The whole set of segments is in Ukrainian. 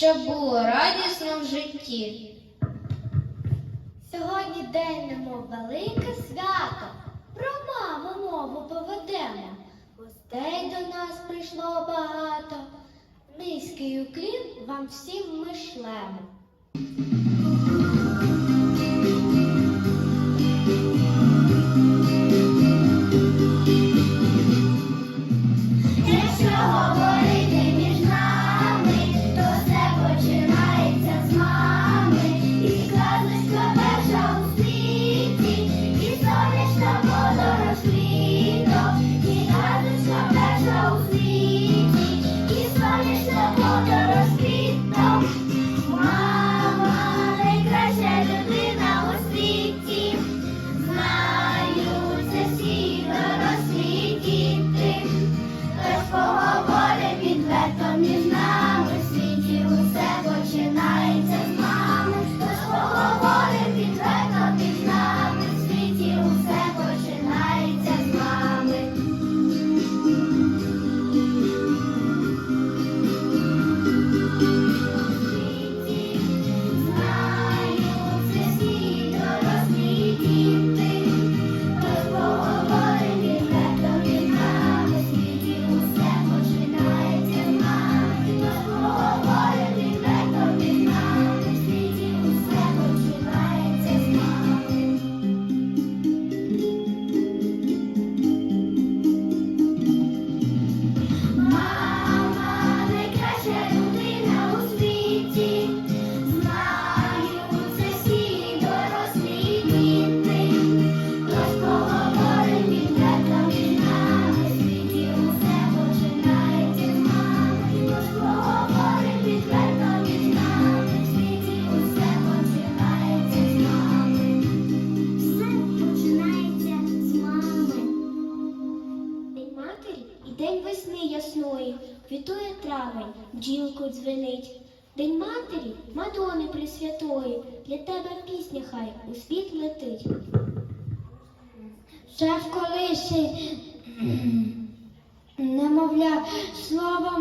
щоб було радісно в житті. Сьогодні день немов велике свято. Про маму мову поведемо. Гостей до нас прийшло багато. Низький уклін вам всім ми шлемо.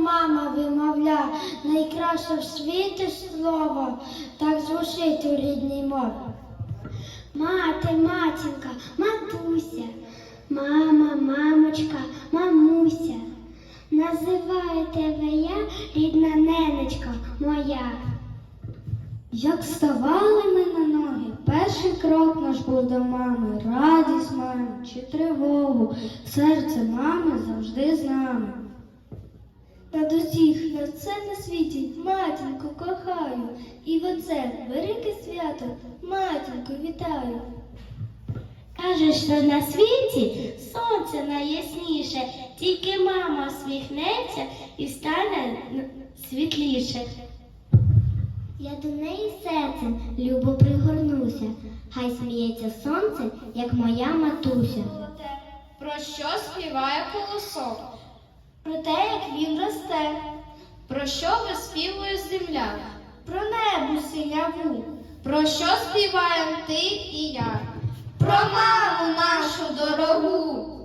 Мама вимовля, найкраще в світі слово, так звучить у рідній мові. Мати, матінка, матуся, мама, мамочка, мамуся. Називаю тебе я, рідна ненечка моя. Як вставали ми на ноги, перший крок наш був до мами, радість мами чи тривогу, серце мами завжди з нами. Над усіх на все на світі матінку кохаю, і в оце велике свято матінку вітаю. Каже, що на світі сонце найясніше, тільки мама усміхнеться і стане світліше. Я до неї серцем любо пригорнуся, хай сміється сонце, як моя матуся. Про що співає колосок? Про те, як він росте, Про що виспівує земля? про небо синяву, Про що співаємо ти і я? Про маму нашу дорогу.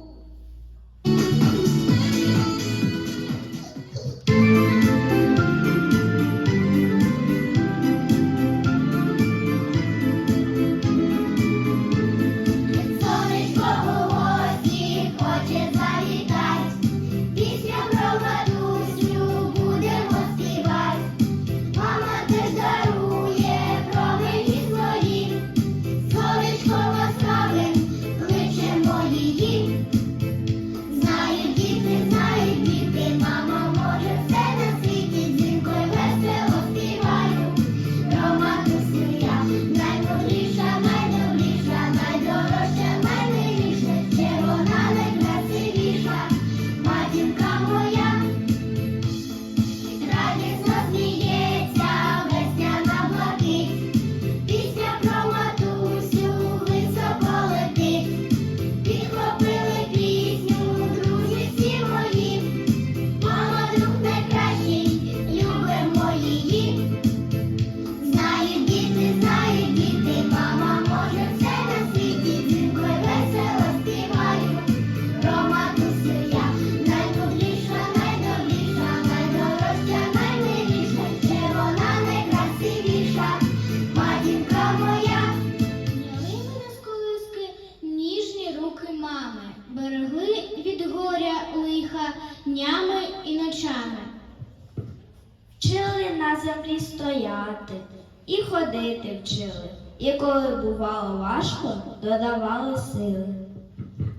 І коли бувало важко, додавали сили.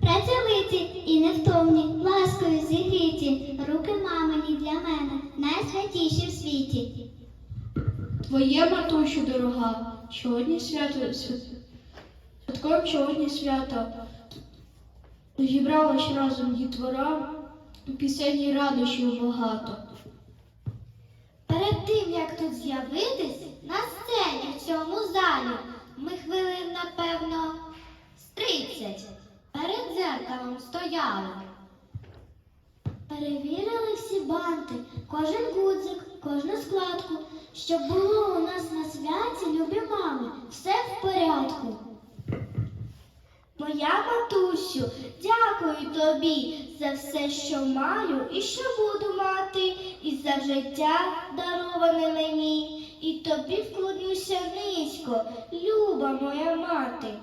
Працьовиті і невтомні, ласкою зігріті, руки мамині для мене найсвятіші в світі. Твоє матусю дорога, сьогодні свято свят- святком сьогодні свято. Зібралась разом дітвора, пісень і радощів багато. Перед тим, як тут з'явитись, на сцені в цьому залі ми хвилин, напевно, з тридцять перед дзеркалом стояли. Перевірили всі банти, кожен гудзик, кожну складку, щоб було у нас на святі, любі мами, все в порядку. Моя матусю, дякую тобі за все, що маю і що буду мати, і за життя дароване мені, і тобі вклонюся низько, люба моя мати.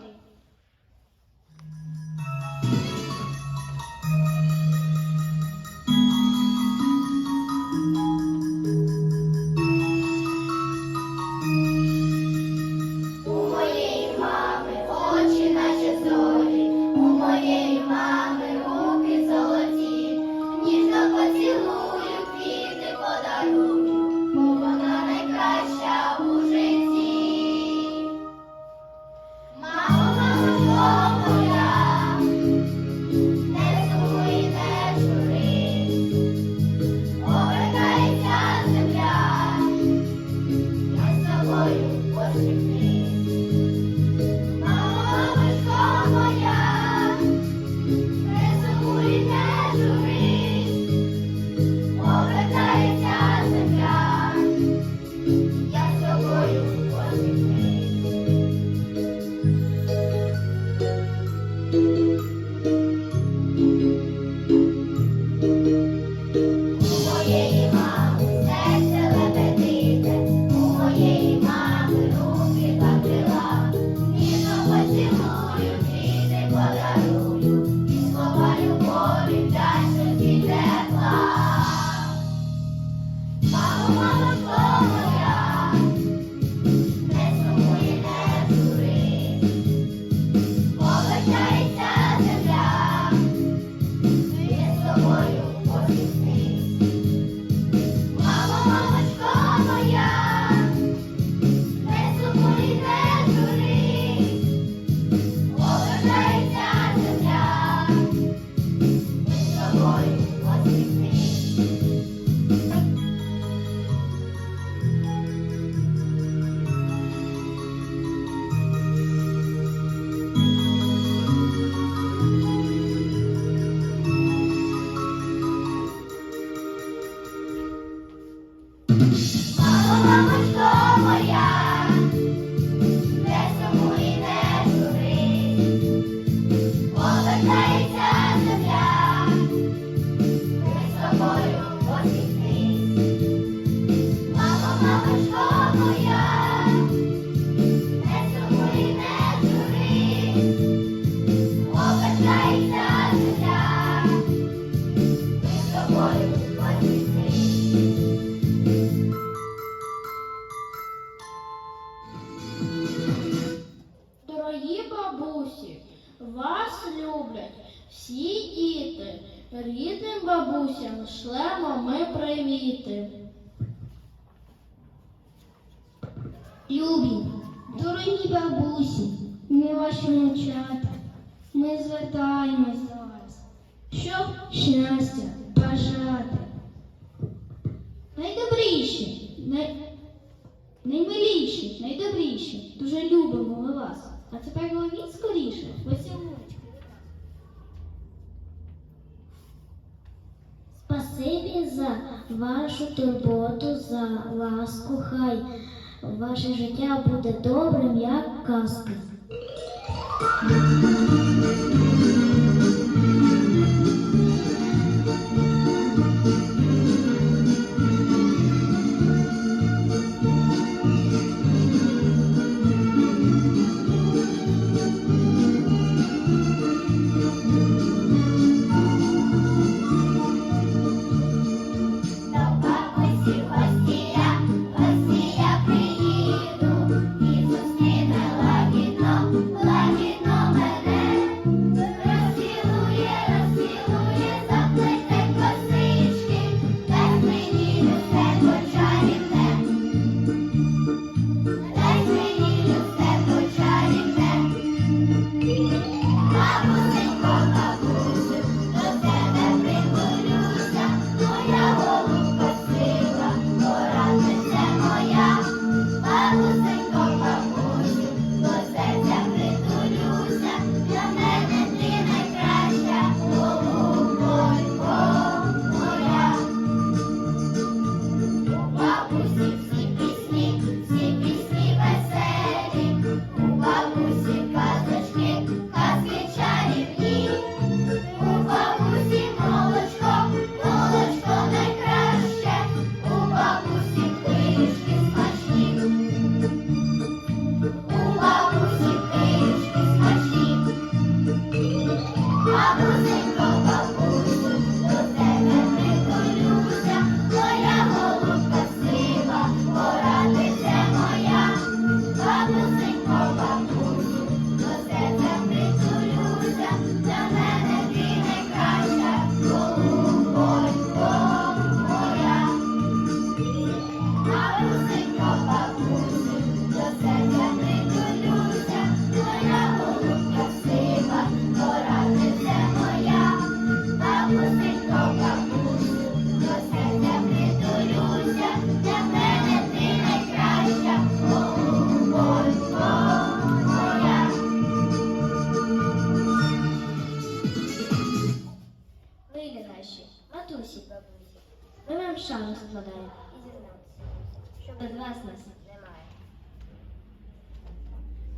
Шлемо ми привіти. Любі, дорогі бабусі, ми ваші внучата, ми звертаємось до вас, щоб щастя бажати. Найдобріші, най... наймиліші, найдобріші, дуже любимо ми вас. А тепер ловіть скоріше, поцілуйте. Спасибі за вашу турботу, за ласку, хай ваше життя буде добрим, як казка.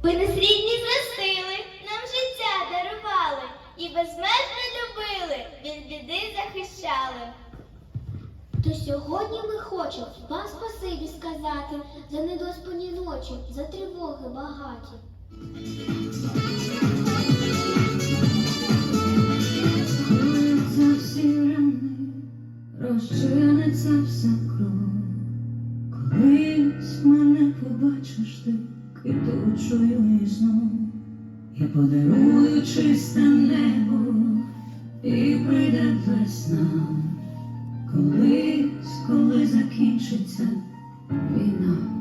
Ви нас рідні зростили, нам життя дарували і безмежно любили, від біди захищали. То сьогодні ми хочемо вам спасибі сказати за недоспані ночі, за тривоги багаті. За всі рани розчиниться вся кров. Колись мене побачиш ти квітучою і знов. Я подарую чисте небо і прийде весна. Колись, коли закінчиться війна.